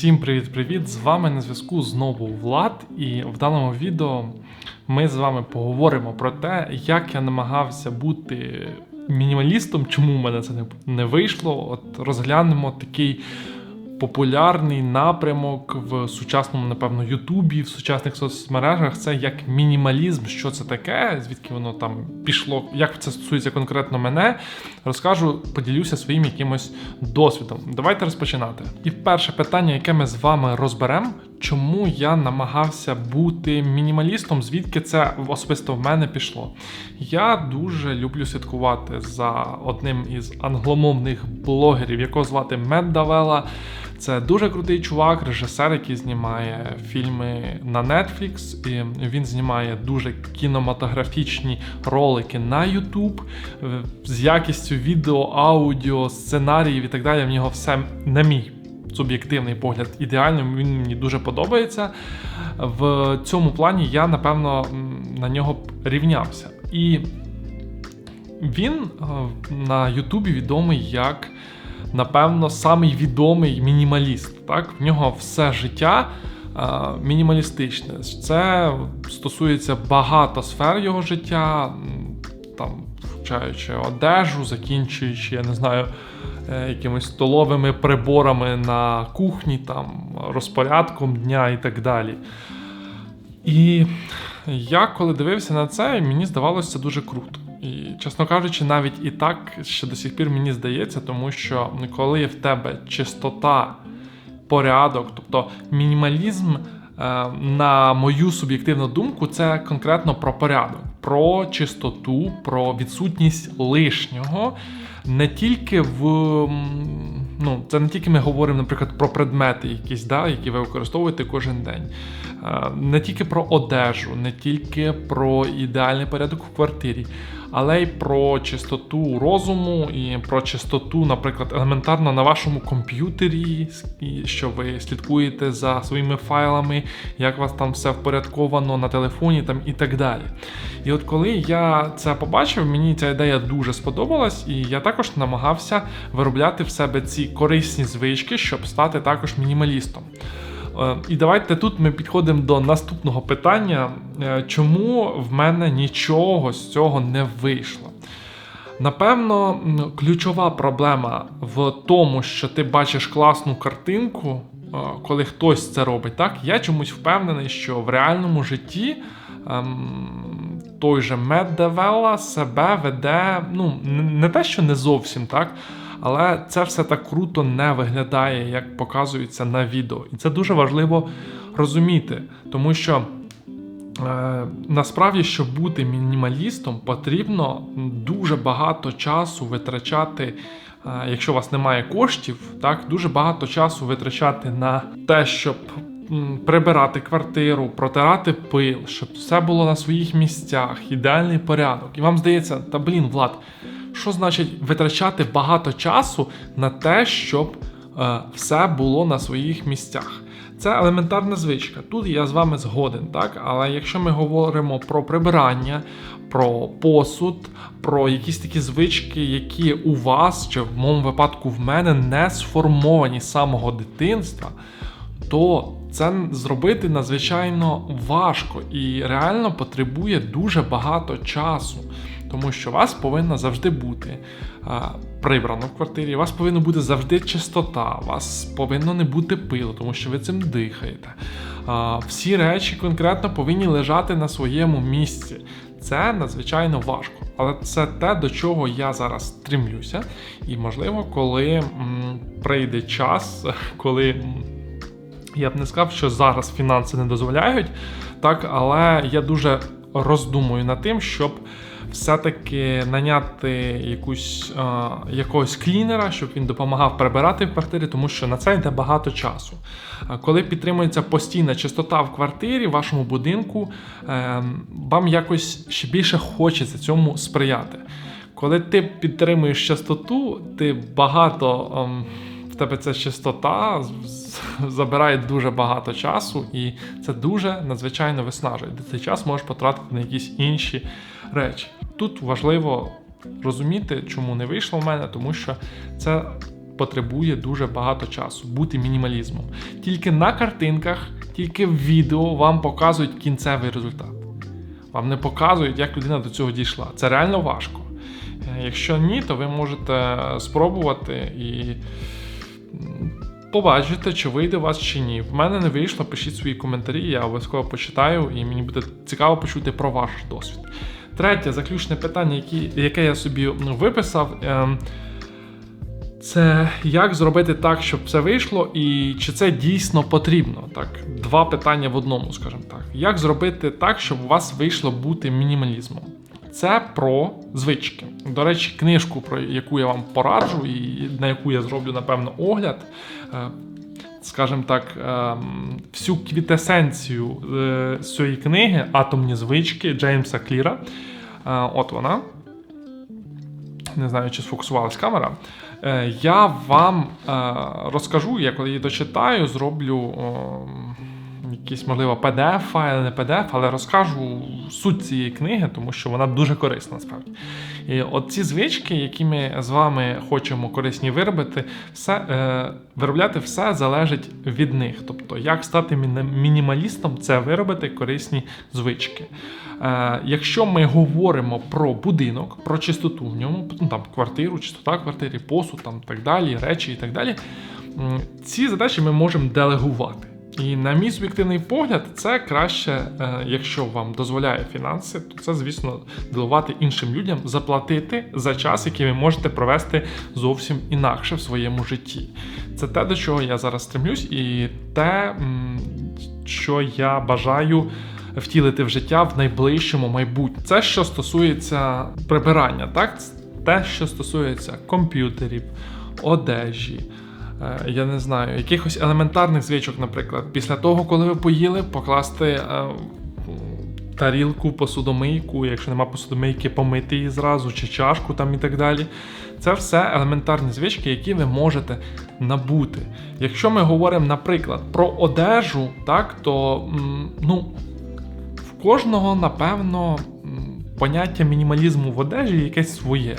Всім привіт-привіт! З вами на зв'язку знову Влад, і в даному відео ми з вами поговоримо про те, як я намагався бути мінімалістом, чому в мене це не, вийшло. От розглянемо такий популярний напрямок в сучасному, напевно, Ютубі, в сучасних соцмережах. Це як мінімалізм, що це таке, звідки воно там пішло, як це стосується конкретно мене. Розкажу, поділюся своїм якимось досвідом. Давайте розпочинати. І перше питання, яке ми з вами розберемо. Чому я намагався бути мінімалістом? Звідки це особисто в мене пішло? Я дуже люблю слідкувати за одним із англомовних блогерів, якого звати Мед Давела. Це дуже крутий чувак, режисер, який знімає фільми на Netflix. І Він знімає дуже кінематографічні ролики на YouTube з якістю відео, аудіо, сценаріїв і так далі. В нього все на мій суб'єктивний погляд ідеально. Він мені дуже подобається. В цьому плані я напевно на нього рівнявся. І він е, на Ютубі відомий як напевно, самий відомий мінімаліст. Так? В нього все життя мінімалістичне. Це стосується багато сфер його життя, там, включаючи одежу, закінчуючи, я не знаю, е, якимись столовими приборами на кухні, там, розпорядком дня і так далі. І я коли дивився на це, мені здавалося це дуже круто. І, чесно кажучи, навіть і так ще до сих пір мені здається, тому що коли в тебе чистота, порядок, тобто мінімалізм, е, на мою суб'єктивну думку, це конкретно про порядок, про чистоту, про відсутність лишнього. Не тільки в. Ну, це не тільки ми говоримо, наприклад, про предмети, якісь, да, які ви використовуєте кожен день. Е, не тільки про одежу, не тільки про ідеальний порядок в квартирі, але й про чистоту розуму і про чистоту, наприклад, елементарно на вашому комп'ютері, що ви слідкуєте за своїми файлами, як у вас там все впорядковано на телефоні там і так далі. І от коли я це побачив, мені ця ідея дуже сподобалась, і я також намагався виробляти в себе ці корисні звички, щоб стати також мінімалістом. Е, і давайте тут ми підходимо до наступного питання, е, чому в мене нічого з цього не вийшло. Напевно, ключова проблема в тому, що ти бачиш класну картинку, е, коли хтось це робить. так? Я чомусь впевнений, що в реальному житті ем, той же Меддевела себе веде, ну, не те, що не зовсім так. Але це все так круто не виглядає, як показується на відео. І це дуже важливо розуміти, тому що. Е, насправді, щоб бути мінімалістом, потрібно дуже багато часу витрачати, е, якщо у вас немає коштів, так дуже багато часу витрачати на те, щоб прибирати квартиру, протирати пил, щоб все було на своїх місцях, ідеальний порядок. І вам здається, та блін, Влад, що значить витрачати багато часу на те, щоб е, все було на своїх місцях? Це елементарна звичка. Тут я з вами згоден, так? Але якщо ми говоримо про прибирання, про посуд, про якісь такі звички, які у вас, чи в моєму випадку в мене не сформовані з самого дитинства, то це зробити надзвичайно важко і реально потребує дуже багато часу. Тому що вас повинна завжди бути а, прибрано в квартирі, у вас повинна бути завжди чистота, у вас повинно не бути пилу, тому що ви цим дихаєте. А, Всі речі конкретно повинні лежати на своєму місці. Це надзвичайно важко. Але це те, до чого я зараз стремлюся. І, можливо, коли м, прийде час, коли. Я б не сказав, що зараз фінанси не дозволяють, так, але я дуже роздумую над тим, щоб все-таки наняти якусь, а, якогось клінера, щоб він допомагав прибирати в квартирі, тому що на це йде багато часу. Коли підтримується постійна чистота в квартирі, в вашому будинку, е, вам якось ще більше хочеться цьому сприяти. Коли ти підтримуєш чистоту, ти багато. Ем, в тебе ця чистота забирає дуже багато часу, і це дуже надзвичайно виснажує. Цей час можеш потратити на якісь інші речі. Тут важливо розуміти, чому не вийшло в мене, тому що це потребує дуже багато часу бути мінімалізмом. Тільки на картинках, тільки в відео вам показують кінцевий результат. Вам не показують, як людина до цього дійшла. Це реально важко. Е, Якщо ні, то ви можете спробувати і м, побачите, чи вийде у вас чи ні. В мене не вийшло, пишіть свої коментарі, я обов'язково почитаю, і мені буде цікаво почути про ваш досвід. Третє, заключне питання, які, яке я собі ну, виписав. ем, це як зробити так, щоб все вийшло, і чи це дійсно потрібно? Так, два питання в одному, скажімо так. Як зробити так, щоб у вас вийшло бути мінімалізмом? Це про звички. До речі, книжку, про яку я вам пораджу, і на яку я зроблю, напевно, огляд. Скажімо так, ем, всю квітесенцію е, цієї книги Атомні звички Джеймса Кліра. Е, От вона не знаю, чи сфокусувалась камера. Е, Я вам розкажу, я коли її дочитаю, зроблю о, якийсь, можливо, PDF-файл, не PDF, але розкажу суть цієї книги, тому що вона дуже корисна насправді. І от ці звички, які ми з вами хочемо корисні виробити, все, е, виробляти все залежить від них. Тобто, як стати мінімалістом, це виробити корисні звички. Е, якщо ми говоримо про будинок, про чистоту в ньому, ну, там квартиру, чистота квартири, посуд, там так далі, речі і так далі, ці задачі ми можемо делегувати. І на мій суб'єктивний погляд, це краще, е, якщо вам дозволяє фінанси, то це, звісно, делегувати іншим людям, заплатити за час, який ви можете провести зовсім інакше в своєму житті. Це те, до чого я зараз стремлюсь, і те, що я бажаю втілити в життя в найближчому майбутньому. Це що стосується прибирання, так? Те, що стосується комп'ютерів, одежі. Е, Я не знаю, якихось елементарних звичок, наприклад, після того, коли ви поїли, покласти е, тарілку, посудомийку, якщо нема посудомийки, помити її зразу, чи чашку там і так далі. Це все елементарні звички, які ви можете набути. Якщо ми говоримо, наприклад, про одежу, так, то ну, в кожного, напевно, поняття мінімалізму в одежі якесь своє.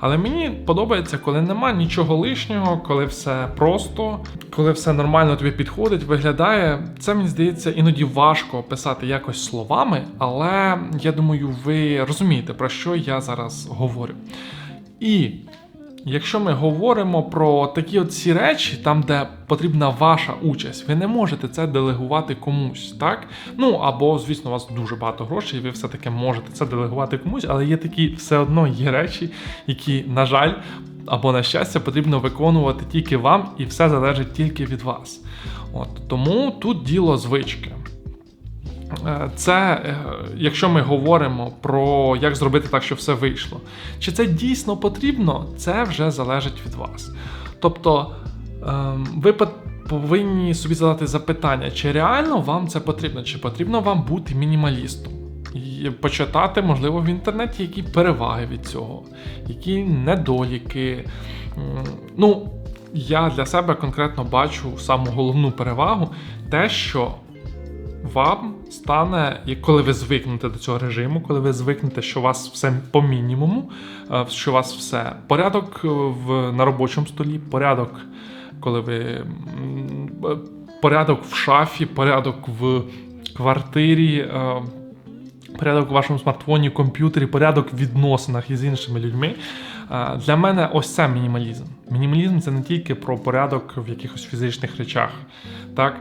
Але мені подобається, коли нема нічого лишнього, коли все просто, коли все нормально тобі підходить, виглядає. Це мені здається іноді важко описати якось словами, але я думаю, ви розумієте, про що я зараз говорю. І Якщо ми говоримо про такі от ці речі, там, де потрібна ваша участь, ви не можете це делегувати комусь, так? Ну або, звісно, у вас дуже багато грошей, і ви все-таки можете це делегувати комусь, але є такі все одно є речі, які, на жаль, або на щастя, потрібно виконувати тільки вам, і все залежить тільки від вас. От тому тут діло звички. Е, Це, е, якщо ми говоримо про як зробити так, щоб все вийшло. Чи це дійсно потрібно, це вже залежить від вас. Тобто ем, ви повинні собі задати запитання, чи реально вам це потрібно, чи потрібно вам бути мінімалістом. І почитати, можливо, в інтернеті, які переваги від цього, які недоліки. Ну, я для себе конкретно бачу саму головну перевагу те, що вам стане, коли ви звикнете до цього режиму, коли ви звикнете, що у вас все по мінімуму, е, що у вас все порядок е, в, на робочому столі, порядок, коли ви е, порядок в шафі, порядок в квартирі. Порядок у вашому смартфоні, комп'ютері, порядок в відносинах із іншими людьми. Для мене ось це мінімалізм. Мінімалізм це не тільки про порядок в якихось фізичних речах. Так?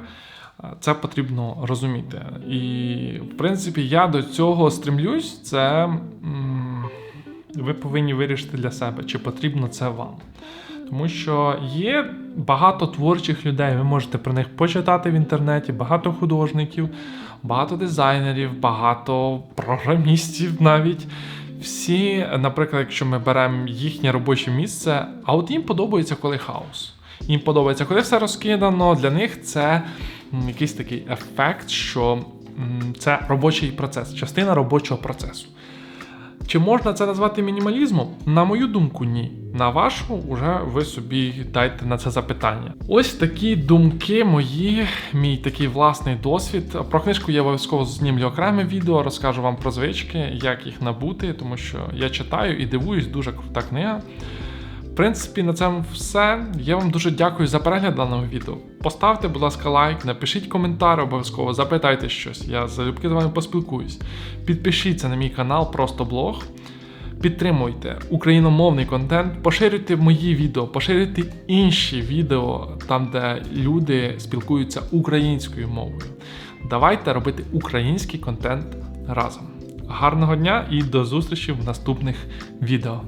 Це потрібно розуміти. І, в принципі, я до цього стремлюсь. Це ви повинні вирішити для себе, чи потрібно це вам. Тому що є багато творчих людей, ви можете про них почитати в інтернеті, багато художників, багато дизайнерів, багато програмістів навіть. Всі, наприклад, якщо ми беремо їхнє робоче місце, а от їм подобається, коли хаос. Їм подобається, коли все розкидано. Для них це якийсь такий ефект, що це робочий процес, частина робочого процесу. Чи можна це назвати мінімалізмом? На мою думку, ні. На вашу, вже ви собі дайте на це запитання. Ось такі думки мої, мій такий власний досвід. Про книжку я обов'язково знімлю окреме відео, розкажу вам про звички, як їх набути, тому що я читаю і дивуюсь, дуже крута книга. Принципі, на цьому все. Я вам дуже дякую за перегляд даного відео. Поставте, будь ласка, лайк, напишіть коментар обов'язково, запитайте щось. Я залюбки з вами поспілкуюсь. Підпишіться на мій канал Просто блог. Підтримуйте україномовний контент, поширюйте мої відео, поширюйте інші відео там, де люди спілкуються українською мовою. Давайте робити український контент разом. Гарного дня і до зустрічі в наступних відео.